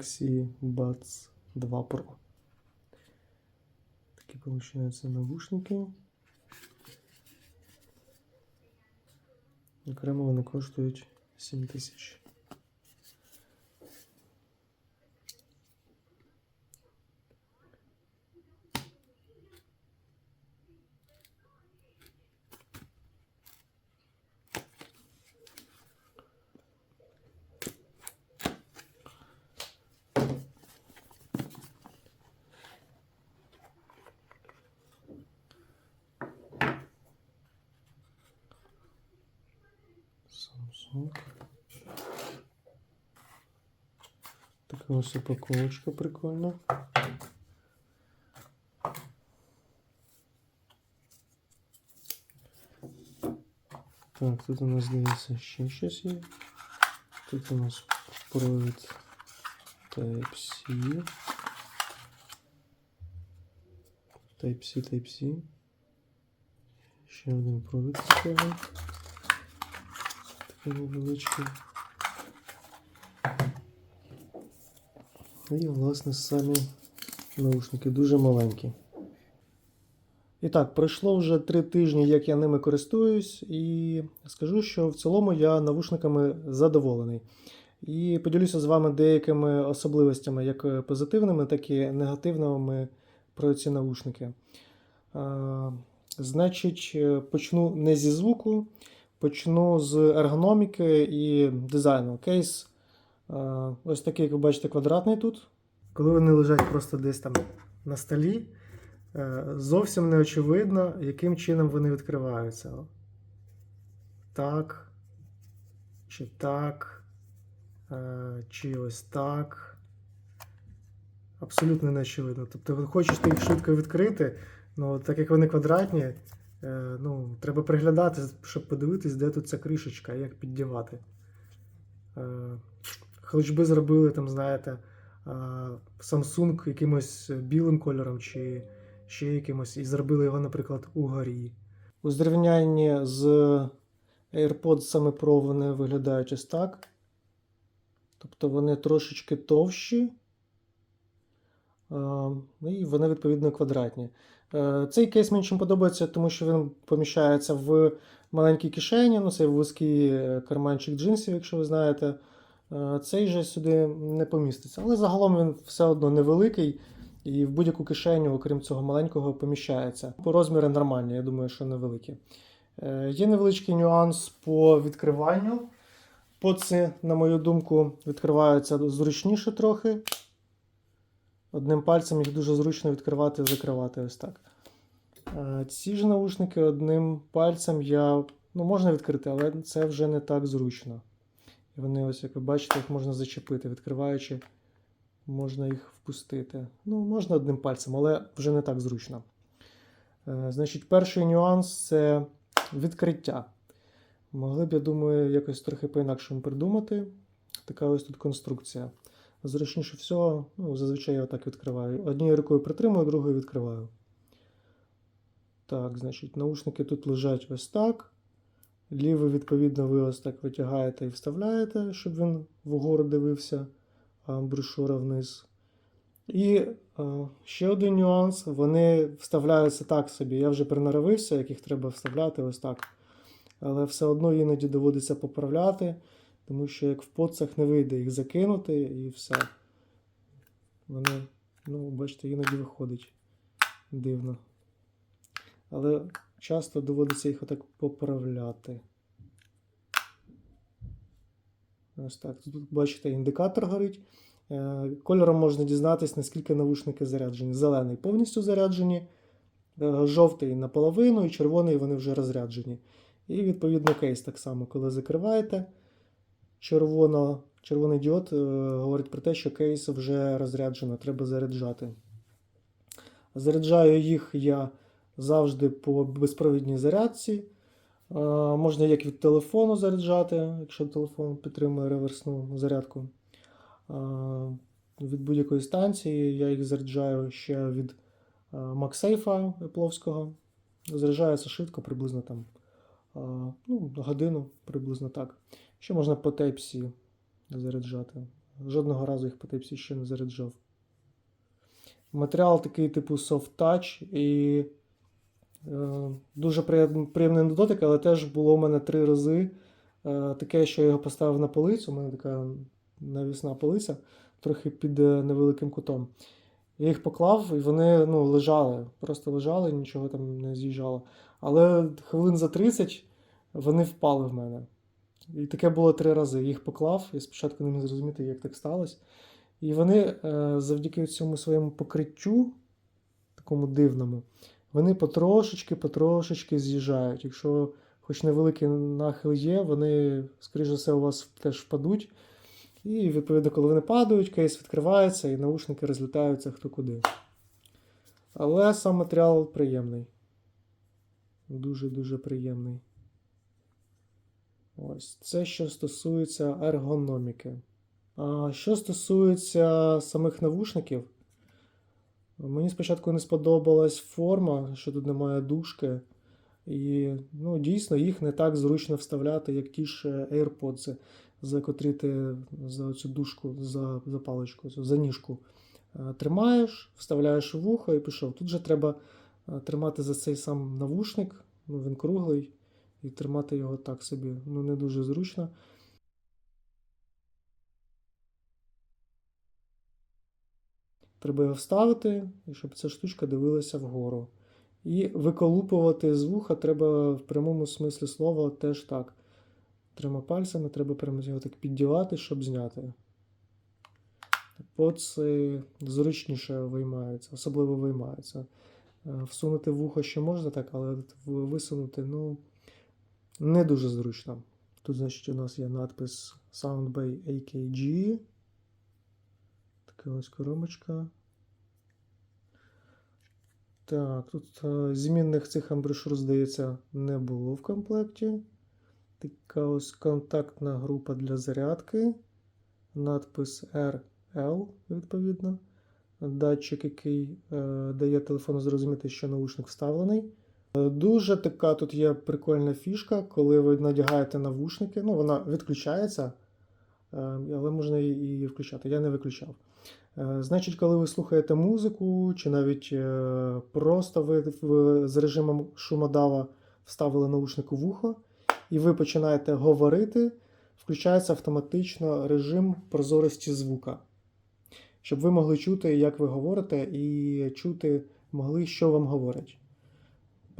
Galaxy Buds 2 Pro. Такі получаються навушники. Окремо вони коштують 7 тисяч. Samsung. Така ось упаковочка прикольна. Так, тут у нас здається ще щось є. Тут у нас провід Type-C. Type-C, Type-C. Ще один провід цікавий. Невеличкий. І, власне, самі наушники дуже маленькі. І так, пройшло вже три тижні, як я ними користуюсь, і скажу, що в цілому я навушниками задоволений. І поділюся з вами деякими особливостями, як позитивними, так і негативними про ці наушники. А, значить, почну не зі звуку, почну з ергономіки і дизайну. Кейс ось такий, як ви бачите, квадратний тут. Коли вони лежать просто десь там на столі, е, зовсім не очевидно, яким чином вони відкриваються. Так, чи так, е, чи ось так. Абсолютно не очевидно. Тобто, ви хочете їх швидко відкрити, ну так як вони квадратні, е, ну, треба приглядати, щоб подивитись, де тут ця кришечка, як піддівати. Е, Хоч би зробили там, знаєте, е, Samsung якимось білим кольором чи ще якимось, і зробили його, наприклад, угорі. У зрівнянні з AirPods Pro вони виглядають ось так. Тобто вони трошечки товщі. Е, І вони відповідно квадратні. Е, Цей кейс мені чим подобається, тому що він поміщається в маленькій кишені, ну це вузький е, карманчик джинсів, якщо ви знаєте. Е, Цей же сюди не поміститься. Але загалом він все одно невеликий і в будь-яку кишеню, окрім цього маленького, поміщається. По розміри нормальні, я думаю, що невеликі. Є невеличкий нюанс по відкриванню. Поци, на мою думку, відкриваються зручніше трохи. Одним пальцем їх дуже зручно відкривати і закривати ось так. Е, Ці ж наушники одним пальцем я. Ну, можна відкрити, але це вже не так зручно. І вони, ось, як ви бачите, їх можна зачепити, відкриваючи, можна їх впустити. Ну, можна одним пальцем, але вже не так зручно. Е, Значить, перший нюанс це відкриття. Могли б, я думаю, якось трохи по-інакшому придумати. Така ось тут конструкція. Зручніше всього, ну, зазвичай я отак відкриваю. Однією рукою притримую, другою відкриваю. Так, значить, наушники тут лежать ось так. Лівий, відповідно, ви ось так витягаєте і вставляєте, щоб він вгору дивився, а брошура вниз. І е, ще один нюанс: вони вставляються так собі. Я вже приноровився, як їх треба вставляти ось так. Але все одно іноді доводиться поправляти, тому що як в поцах не вийде їх закинути і все. Вони, ну, бачите, іноді виходить дивно. Але часто доводиться їх отак поправляти. Ось так. Тут бачите, індикатор горить. Е, Кольором можна дізнатися, наскільки навушники заряджені. Зелений повністю заряджені, е, жовтий наполовину і червоний вони вже розряджені. І відповідно кейс так само, коли закриваєте, червоно, червоний діод е, говорить про те, що кейс вже розряджено, треба заряджати. Заряджаю їх я завжди по безпровідній зарядці. Е, Можна як від телефону заряджати, якщо телефон підтримує реверсну зарядку. Е, Від будь-якої станції я їх заряджаю ще від е, MagSafe Apple. Заряджається швидко, приблизно там ну, годину, приблизно так. Ще можна по Type-C заряджати. Жодного разу їх по Type-C ще не заряджав. Матеріал такий типу soft touch і е, дуже приєм- приємний дотик, але теж було в мене три рази е, таке, що я його поставив на полицю. У мене така навісна полиця, трохи під е, невеликим кутом. Я їх поклав, і вони ну, лежали, просто лежали, нічого там не з'їжджало. Але хвилин за 30 вони впали в мене. І таке було три рази. Їх поклав, я спочатку не міг зрозуміти, як так сталося. І вони е, завдяки цьому своєму покриттю, такому дивному, вони потрошечки, потрошечки з'їжджають. Якщо хоч невеликий нахил є, вони, скоріш за все, у вас теж впадуть. І, відповідно, коли вони падають, кейс відкривається і наушники розлітаються хто куди. Але сам матеріал приємний. Дуже-дуже приємний. Ось це що стосується ергономіки. А що стосується самих навушників, мені спочатку не сподобалась форма, що тут немає дужки. І ну, дійсно їх не так зручно вставляти, як ті ж AirPods, за котрі ти за цю дужку, за, за паличку, за ніжку е, тримаєш, вставляєш в вухо і пішов. Тут же треба е, тримати за цей сам навушник, ну, він круглий, і тримати його так собі ну, не дуже зручно. Треба його вставити, щоб ця штучка дивилася вгору. І виколупувати з вуха треба в прямому смислі слова теж так. Трьома пальцями треба прямо його так піддівати, щоб зняти. Поци зручніше виймаються, особливо виймаються. Е, Всунути вухо ще можна так, але висунути, ну, не дуже зручно. Тут, значить, у нас є надпис Soundbay AKG. Така ось коробочка. Так, тут е, змінних цих амбрешур, здається, не було в комплекті. Така ось контактна група для зарядки. Надпис RL, відповідно. Датчик, який е, дає телефону зрозуміти, що наушник вставлений. Дуже така тут є прикольна фішка, коли ви надягаєте навушники. Ну, вона відключається, е, але можна її включати. Я не виключав. Е, Значить, коли ви слухаєте музику, чи навіть е, просто ви з режимом шумодава вставили наушник у вухо, і ви починаєте говорити, включається автоматично режим прозорості звука. Щоб ви могли чути, як ви говорите, і чути могли, що вам говорять.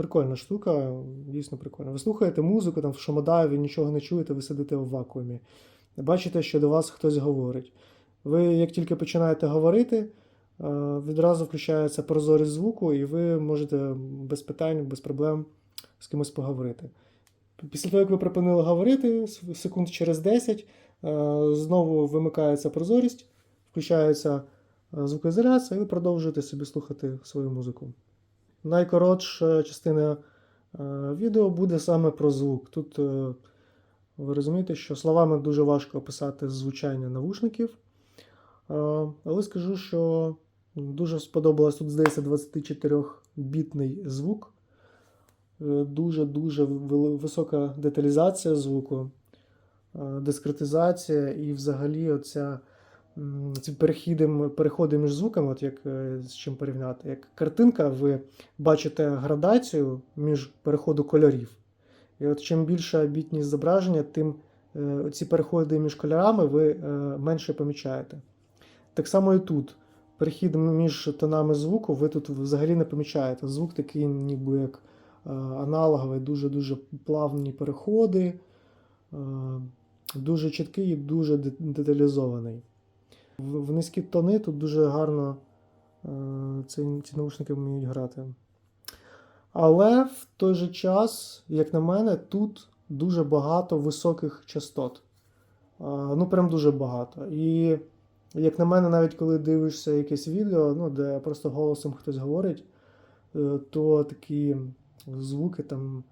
Прикольна штука, дійсно прикольна. Ви слухаєте музику, там в шумодаві, нічого не чуєте, ви сидите в вакуумі. Бачите, що до вас хтось говорить. Ви, як тільки починаєте говорити, е, відразу включається прозорість звуку, і ви можете без питань, без проблем з кимось поговорити. Після того, як ви припинили говорити, секунд через 10 е, знову вимикається прозорість, включається е, звукоізоляція, і ви продовжуєте собі слухати свою музику. Найкоротша частина е, відео буде саме про звук. Тут е, ви розумієте, що словами дуже важко описати звучання навушників. Е, Але скажу, що дуже сподобалось тут, здається, 24-бітний звук. Дуже-дуже висока деталізація звуку, дискретизація і взагалі оця, ці перехіди, переходи між звуками, от як е, з чим порівняти. Як картинка, ви бачите градацію між переходу кольорів. І от чим більша бітність зображення, тим е, ці переходи між кольорами ви е, менше помічаєте. Так само і тут. Перехід між тонами звуку ви тут взагалі не помічаєте. Звук такий, ніби як аналоговий, дуже-дуже плавні переходи, дуже чіткий і дуже деталізований. В, низькі тони тут дуже гарно е, ці, наушники вміють грати. Але в той же час, як на мене, тут дуже багато високих частот. А, Ну, прям дуже багато. І, як на мене, навіть коли дивишся якесь відео, ну, де просто голосом хтось говорить, е, то такі звуки там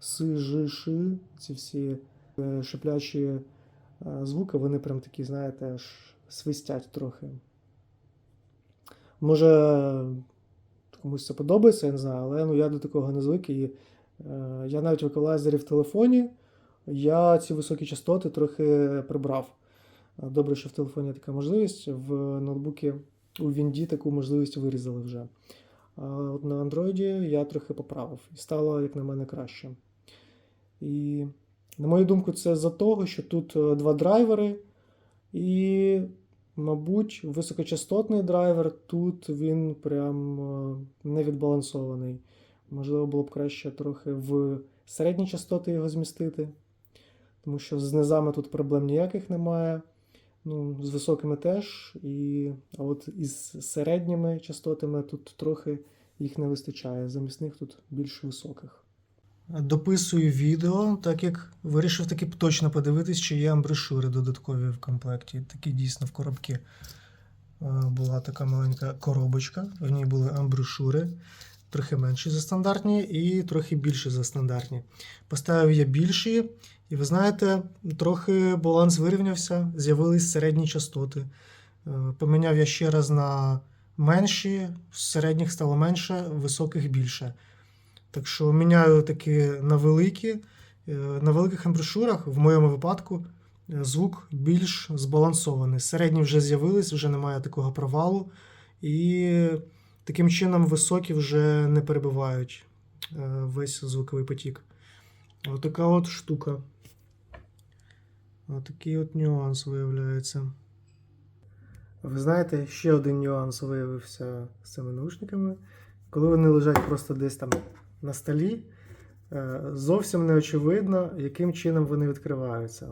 си, жи, ши, ці всі е, шиплячі е, звуки, вони прям такі, знаєте, аж свистять трохи. Може, комусь це подобається, я не знаю, але ну, я до такого не звик. І е, я навіть в еквалайзері в телефоні, я ці високі частоти трохи прибрав. Е, Добре, що в телефоні така можливість. В ноутбуці у Вінді таку можливість вирізали вже. А от на Android я трохи поправив і стало, як на мене, краще. І, на мою думку, це за того, що тут е, два драйвери, і, мабуть, високочастотний драйвер тут він прям е, не відбалансований. Можливо, було б краще трохи в середні частоти його змістити, тому що з низами тут проблем ніяких немає. Ну, з високими теж. І, а от із середніми частотами тут трохи їх не вистачає. Замість них тут більш високих. Дописую відео, так як вирішив таки точно подивитись, чи є амброшури додаткові в комплекті. Такі дійсно в коробці е, була така маленька коробочка, в ній були амброшури, трохи менші за стандартні і трохи більші за стандартні. Поставив я більші, і ви знаєте, трохи баланс вирівнявся, з'явились середні частоти. Е, Поміняв я ще раз на менші, середніх стало менше, високих більше. Так що міняю таки на великі. Е, На великих амброшурах, в моєму випадку, е, звук більш збалансований. Середні вже з'явились, вже немає такого провалу. І таким чином високі вже не перебивають е, весь звуковий потік. Отака от штука. Отакий от нюанс виявляється. Ви знаєте, ще один нюанс виявився з цими наушниками. Коли вони лежать просто десь там на столі, е, зовсім не очевидно, яким чином вони відкриваються.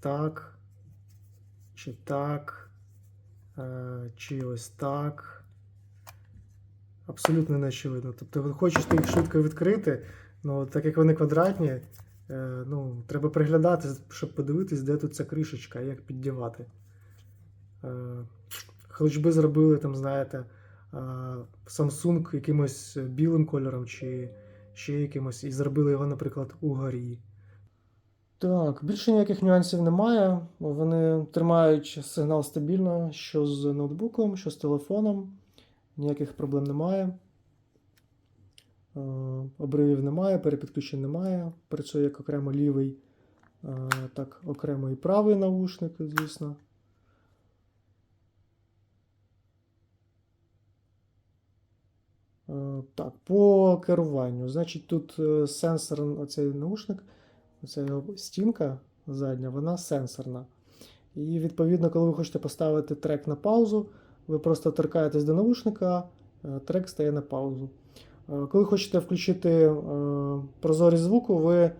Так, чи так, е, чи ось так. Абсолютно не очевидно. Тобто ви хочете їх швидко відкрити, але так як вони квадратні, е, ну, треба приглядати, щоб подивитись, де тут ця кришечка, як піддівати. Хоч би зробили, там, знаєте, Samsung якимось білим кольором чи ще якимось, і зробили його, наприклад, угорі. Так, більше ніяких нюансів немає. Вони тримають сигнал стабільно, що з ноутбуком, що з телефоном. Ніяких проблем немає. Е, Обривів немає, перепідключень немає. Працює як окремо лівий, е, так окремо і правий навушник, звісно. Е, Так, по керуванню. Значить, тут е, сенсор, оцей наушник, оця його стінка задня, вона сенсорна. І відповідно, коли ви хочете поставити трек на паузу, ви просто торкаєтесь до наушника, е, трек стає на паузу. Е, Коли хочете включити прозорість звуку, ви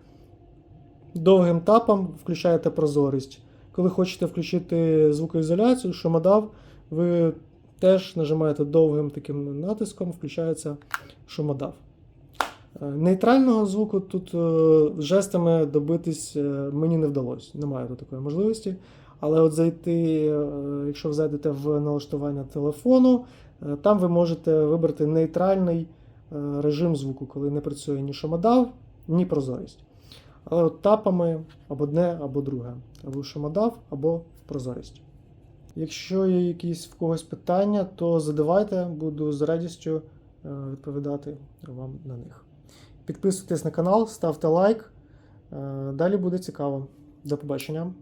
довгим тапом включаєте прозорість. Коли хочете включити звукоізоляцію, шумодав, ви теж нажимаєте довгим таким натиском, включається шумодав. Е, Нейтрального звуку тут е, жестами добитись е, мені не вдалося. Немає тут такої можливості. Але от зайти, якщо зайдете в налаштування телефону, там ви можете вибрати нейтральний режим звуку, коли не працює ні шумодав, ні прозорість. Але от тапами або одне, або друге. Або шумодав, або прозорість. Якщо є якісь в когось питання, то задавайте, буду з радістю е, відповідати вам на них. Підписуйтесь на канал, ставте лайк. Е, Далі буде цікаво. До побачення.